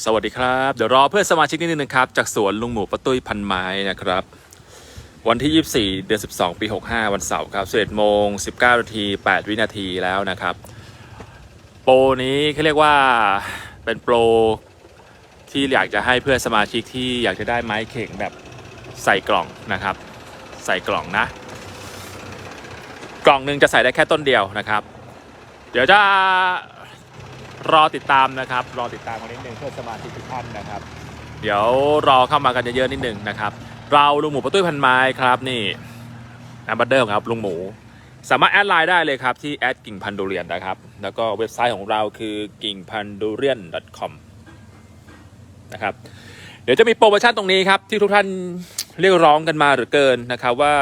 สวัสดีครับ เดี๋ยวรอเพื่อนสมาชิกนิดนึงนะครับ จากสวนลุงหมูป้าตุ้ยพันไม้นะครับ วันที่ 24 เดือน 12 ปี 65 วันเสาร์ครับ11โมง 19นาที 8 วินาทีแล้วนะครับ โปรนี้เขาเรียกว่าเป็นโปรที่อยากจะให้เพื่อนสมาชิกที่อยากจะได้ไม้เข่งแบบใส่กล่องนะครับ ใส่กล่องนะ กล่องหนึ่งจะใส่ได้แค่ต้นเดียวนะครับ เดี๋ยวจะ รอติดตามนะครับ รอติดตามกันนิดนึงเพื่อสมาชิกทุกท่านนะครับ เดี๋ยวรอเข้ามากันเยอะๆนิดนึงนะครับ เราลุงหมูประตุ้ยพันไม้ครับนี่อัมบัตเดอร์ครับลุงหมู สามารถแอดไลน์ได้เลยครับที่แอดกิ่งพันดูเรียนนะครับ แล้วก็เว็บไซต์ของเราคือกิ่งพันดูเรียน .com นะครับเดี๋ยวจะมีโปรโมชั่นตรงนี้ครับ ที่ทุกท่านเรียกร้องกันมาเหรือเกินนะครับว่า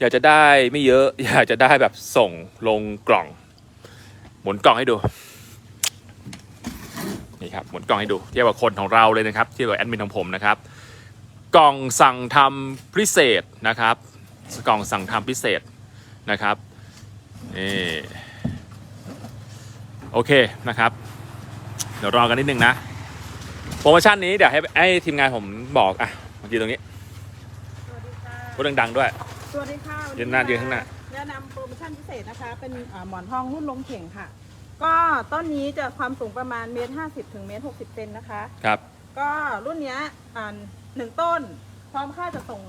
อยากจะได้ไม่เยอะ อยากจะได้แบบส่งลงกล่อง หมุนกล่องให้ดู นี่ครับหมุนกล่องให้ดูเทียบกับคนของเราเลยนะครับเทียบกับแอดมินของผมนะครับ กล่องสั่งทำพิเศษนะครับ กล่องสั่งทำพิเศษนะครับนี่โอเคนะครับ เดี๋ยวรอกันนิดนึงนะโปรโมชั่นนี้เดี๋ยวให้ให้ทีมงานผมบอกอะมายืนตรงนี้สวัสดีค่ะพูดดังๆ ด้วยสวัสดีค่ะยืนหน้ายืนข้างหน้า แนะนำโปรโมชั่นพิเศษนะคะ เป็นอ่าหมอนทองรุ่นลงเข่งค่ะ ก็ต้นนี้จะความสูงประมาณเมตรห้าสิบถึงเมตรหกสิบเซนนะคะ ครับ ก็รุ่นเนี้ยอ่าหนึ่งต้น พร้อมค่าจะส่ง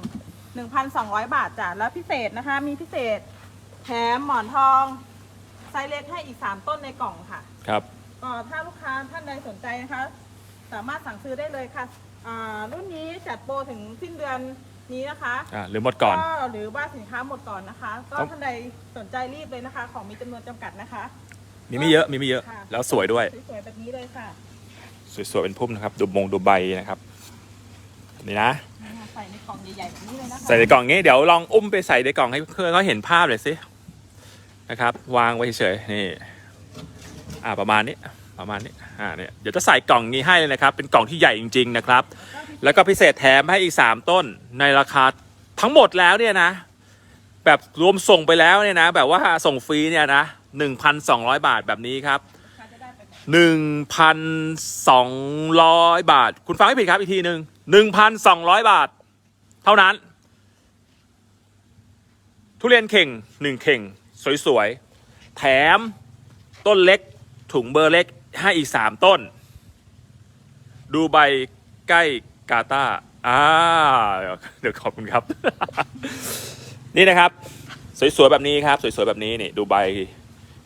1,200บาทจ้ะแล้วพิเศษนะคะ มีพิเศษแถมหมอนทองไซส์เล็กให้อีก3ต้นในกล่องค่ะ ครับก็ถ้าลูกค้าท่านใดสนใจนะคะ สามารถสั่งซื้อได้เลยค่ะอ่ารุ่นนี้จัดโปรถึงสิ้นเดือนนี้นะคะ อ่าหรือหมดก่อนหรือว่าสินค้าหมดก่อนนะคะ ก็ครับท่านใดสนใจรีบเลยนะคะ ของมีจำนวนจำกัดนะคะ มีไม่เยอะมีไม่เยอะ ค่ะแล้วสวยด้วย สวยๆแบบนี้เลยค่ะสวยๆเป็นพุ่มนะครับ ดูมงดูใบนะครับนี่นะใส่ในกล่องใหญ่ๆแบบนี้เลยนะคะใส่ในกล่องนี้เดี๋ยวลองอุ้มไปใส่ในกล่องให้เพื่อนเขาเห็นภาพเลยสินะครับ วางไว้เฉยๆนี่ อ่าประมาณนี้ประมาณนี้อ่าเนี่ยเดี๋ยวจะใส่กล่องนี้ให้เลยนะครับ เป็นกล่องที่ใหญ่จริง ๆ นะครับ แล้วก็พิเศษแถมให้อีก 3 ต้นในราคาทั้งหมดแล้วเนี่ยนะ แบบรวมส่งไปแล้วเนี่ยนะ แบบว่าส่งฟรีเนี่ยนะ 1,200 บาทแบบนี้ครับค่ะจะได้เป็นหนึ่งพันสองร้อยบาท คุณฟังไม่ผิดครับอีกทีหนึ่งหนึ่งพันสองร้อยบาท เท่านั้น ทุเรียนเข่งหนึ่งเข่ง สวยๆ แถมต้นเล็กถุงเบอร์เล็กให้อีกสามต้น ดูใบใกล้กาตาอ่าเดี๋ยวขอบคุณครับ นี่นะครับ สวยๆ แบบนี้ครับ สวยๆ แบบนี้นี่ดูใบ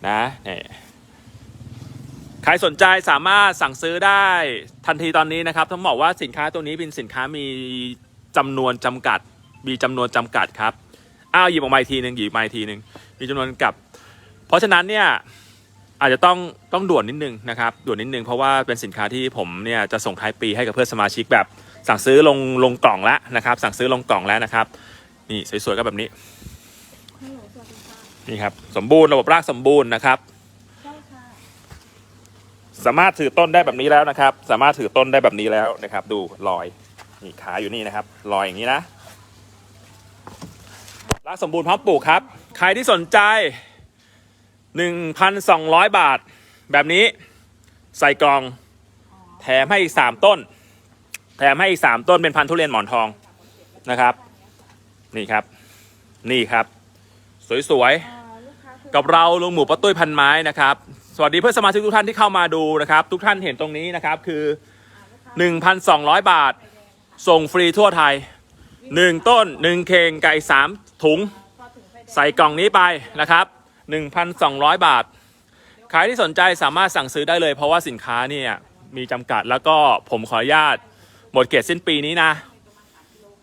นะนี่ใครสนใจสามารถสั่งซื้อได้ทันทีตอนนี้นะครับต้องบอกว่าสินค้าตัวนี้เป็นสินค้ามีจำนวนจำกัด มีจำนวนจำกัดครับอ้าวหยิบออกมาอีกทีหนึ่งหยิบมาอีกทีหนึ่งมีจำนวนกัดเพราะฉะนั้นเนี่ยอาจจะต้องต้องด่วนนิดนึงนะครับด่วนนิดนึงเพราะว่าเป็นสินค้าที่ผมเนี่ยจะส่งท้ายปีให้กับเพื่อนสมาชิกแบบสั่งซื้อลงลงกล่องแล้วนะครับ สั่งซื้อลงกล่องแล้วนะครับ นี่สวยๆก็แบบนี้ ฮัลโหลสวัสดีค่ะ นี่ครับสมบูรณ์ระบบรากสมบูรณ์นะครับใช่ค่ะสามารถถือต้นได้แบบนี้แล้วนะครับ สามารถถือต้นได้แบบนี้แล้วนะครับ ดูรอยนี่ขาอยู่นี่นะครับรอยอย่างนี้นะรากสมบูรณ์พร้อมปลูกครับ ใครที่สนใจ 1,200 บาท แบบนี้ใส่กล่อง แถมให้อีก3ต้น แถมให้อีก3ต้นเป็นพันธุ์ทุเรียนหมอนทองนะครับ นี่ครับ นี่ครับ สวยๆก,กับเราลุงหมูป้าตุ้ยพันไม้นะครับ สวัสดีเพื่อนสมาชิกทุกท่านที่เข้ามาดูนะครับ ทุกท่านเห็นตรงนี้นะครับคือ 1,200 บาท ส่งฟรีทั่วไทย 1 ต้น 1เคงไก่3ถุงพอถึงไฟแดงใส่กล่องนี้ไปนะครับ 1,200 บาทใครที่สนใจสามารถสั่งซื้อได้เลย เพราะว่าสินค้าเนี่ยมีจำกัดแล้วก็ผมขออนุญาตหมดเกตสิ้นปีนี้นะ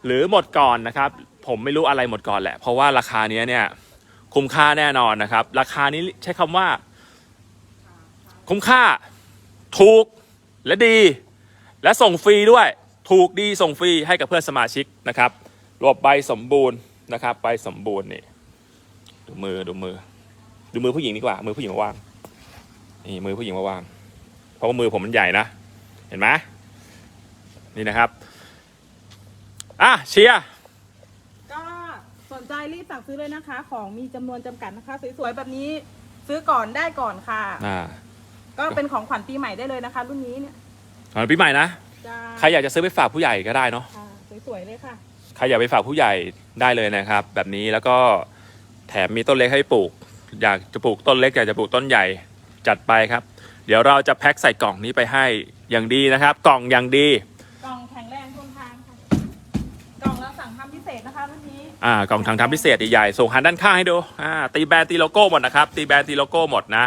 หรือหมดก่อนนะครับ ผมไม่รู้อะไรหมดก่อนแหละ เพราะว่าราคาเนี้ยเนี่ย คุ้มค่าแน่นอนนะครับ ราคานี้ใช้คำว่า คุ้มค่า ถูกและดี และส่งฟรีด้วย ถูกดีส่งฟรีให้กับเพื่อนสมาชิกนะครับรวบใบสมบูรณ์นะครับใบสมบูรณ์นี่ดูมือดูมือ ดูมือผู้หญิงดีกว่า มือผู้หญิงมาวางนี่มือผู้หญิงมาวางเพราะว่ามือผมมันใหญ่นะ เห็นไหมนี่นะครับ อะเชียร์ ใจรีบสั่งซื้อเลยนะคะ ของมีจำนวนจำกัดนะคะ สวยๆแบบนี้ซื้อก่อนได้ก่อนค่ะ อ่าก็เป็นของขวัญปีใหม่ได้เลยนะคะ รุ่นนี้เนี่ยตอนปีใหม่นะ จ้าใครอยากจะซื้อไปฝากผู้ใหญ่ก็ได้เนาะ ค่ะสวยๆเลยค่ะ ใครอยากไปฝากผู้ใหญ่ได้เลยนะครับ แบบนี้แล้วก็แถมมีต้นเล็กให้ปลูก อยากจะปลูกต้นเล็กอยากจะปลูกต้นใหญ่จัดไปครับ เดี๋ยวเราจะแพ็คใส่กล่องนี้ไปให้อย่างดีนะครับ กล่องอย่างดี ทำพิเศษนะคะรุ่นนี้อ่ากล่องทางทำพิเศษใหญ่ๆส่งหันด้านข้างให้ดูอ่าตีแบรนด์ตีโลโก้หมดนะครับตีแบรนด์ตีโลโก้หมดนะ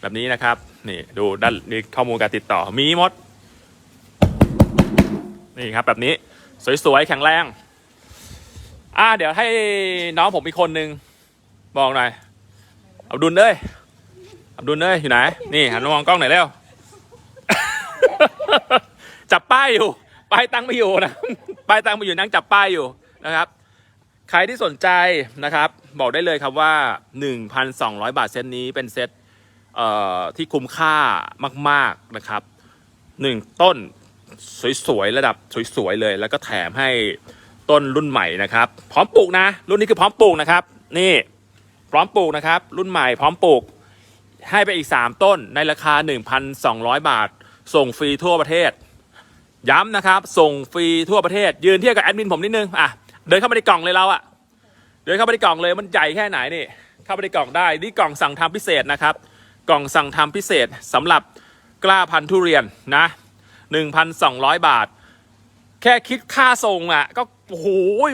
แบบนี้นะครับนี่ดูด้านนี้ข้อมูลการติดต่อมีหมดนี่ครับแบบนี้สวยๆแข็งแรงอ่าเดี๋ยวให้น้องผมอีกคนนึงบอกหน่อยอับดุลเอ้ยอับดุลเอ้ยอยู่ไหนนี่หันมามองกล้องหน่อยเร็วจับป้ายอยู่ป้ายตั้งไม่อยู่นะป้ายตั้งไม่อยู่นั่งจับป้ายอยู่ นะครับ ใครที่สนใจนะครับ บอกได้เลยครับว่า 1,200 บาทเซตนี้เป็นเซตเที่คุ้มค่ามาก ๆนะครับหนึ่งต้นสวยๆระดับสวยๆเลย แล้วก็แถมให้ต้นรุ่นใหม่นะครับ พร้อมปลูกนะ รุ่นนี้คือพร้อมปลูกนะครับ นี่พร้อมปลูกนะครับ รุ่นใหม่พร้อมปลูกให้ไปอีก 3 ต้นในราคา 1,200 บาท ส่งฟรีทั่วประเทศ ย้ำนะครับ ส่งฟรีทั่วประเทศ ยืนเทียบกับแอดมินผมนิดนึงอะ เดินเข้ามาในกล่องเลยเราอะเดินเข้ามาในกล่องเลยมันใหญ่แค่ไหนนี่เข้าไปในกล่องได้นี่กล่องสั่งทำพิเศษนะครับ กล่องสั่งทำพิเศษสำหรับกล้าพันธุเรียนนะ1,200 บาท แค่คิดค่าส่งอะ ก็โอ้โห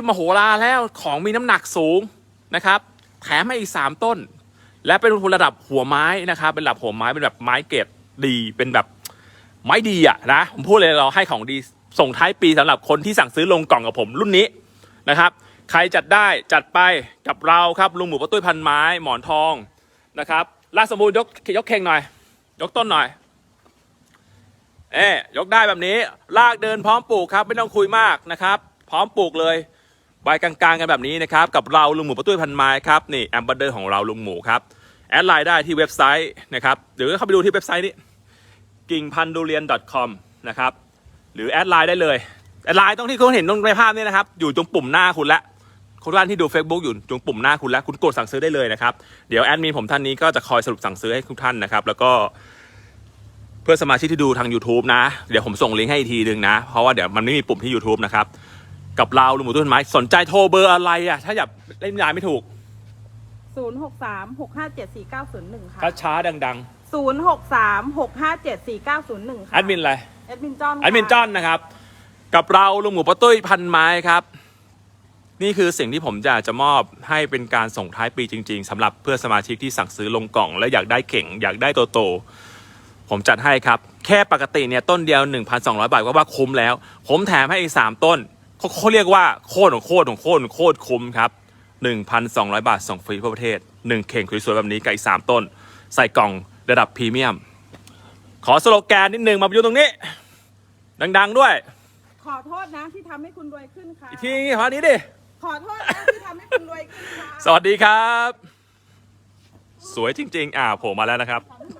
มโหฬารแล้วของมีน้ำหนักสูงนะครับ แถมให้อีก 3 ต้น และเป็นระดับหัวไม้นะครับ เป็นระดับหัวไม้เป็นแบบไม้เกรดดีเป็นแบบไม้ดีอะนะ ผมพูดเลยเราให้ของดีส่งท้ายปีสำหรับคนที่สั่งซื้อลงกล่องกับผมรุ่นนี้ นะครับ ใครจัดได้จัดไปกับเราครับลุงหมูป้าตุ้ยพันไม้หมอนทองนะครับลากสมบูรณ์ยกยกเข่งหน่อย ยกต้นหน่อยเอ๊ยกได้แบบนี้ลากเดินพร้อมปลูกครับไม่ต้องคุยมากนะครับ พร้อมปลูกเลยใบกลางๆกันแบบนี้นะครับกับเราลุงหมูป้าตุ้ยพันไม้ครับนี่แอมบัตเดอร์ของเราลุงหมูครับแอดไลน์ได้ที่เว็บไซต์นะครับหรือเข้าไปดูที่เว็บไซต์นี้กิ่งพันดูเรียน .com นะครับหรือแอดไลน์ได้เลย แอดไลน์ต้องที่คุณเห็นตรงในภาพนี้นะครับ อยู่ตรงปุ่มหน้าคุณละคนท่านที่ดู Facebook อยู่ตรงปุ่มหน้าคุณแล้ว คุณกดสั่งซื้อได้เลยนะครับ เดี๋ยวแอดมินผมท่านนี้ก็จะคอยสรุปสั่งซื้อให้ทุกท่านนะครับ แล้วก็เพื่อนสมาชิกที่ดูทาง YouTube นะ เดี๋ยวผมส่งลิงก์ให้อีกทีหนึ่งนะ เพราะว่าเดี๋ยวมันไม่มีปุ่มที่ YouTube นะครับ กับเราลุงหมูต้นไม้สนใจโทรเบอร์อะไรอะ ถ้าอยากเล่นยายไม่ถูก 063 657 4901 ค่ะช้าๆดัง063 657 4901 ๆค่ะแอดมินอะไรแอดมินจอนแอดมินจอนนะครับ กับเราลุงหมูป้าตุ้ยพันไม้ครับ นี่คือสิ่งที่ผมอยากจะมอบให้เป็นการส่งท้ายปีจริง ๆสำหรับเพื่อสมาชิกที่สั่งซื้อลงกล่อง และอยากได้เข่ง อยากได้โตๆผมจัดให้ครับ แค่ปกติเนี่ยต้นเดียว 1,200 บาทก็ว่าคุ้มแล้ว ผมแถมให้อีก 3 ต้นเขาเขาเรียกว่าโคตรของโคตรของโคตรของโคตรคุ้มครับ1,200 บาทส่งฟรีทั่วประเทศ 1 เข่งสวยๆแบบนี้กับอีก 3 ต้น ใส่กล่องระดับพรีเมียม ขอสโลแกนนิดนึงมาอยู่ตรงนี้ ดัง ๆ ด้วย ขอโทษนะที่ทำให้คุณรวยขึ้นค่ะ อีกทีขอนี้ดิ ขอโทษนะที่ทำให้คุณรวยขึ้นค่ะ สวัสดีครับ สวยจริงๆ อ่าโผล่มาแล้วนะครับทำให้คุณ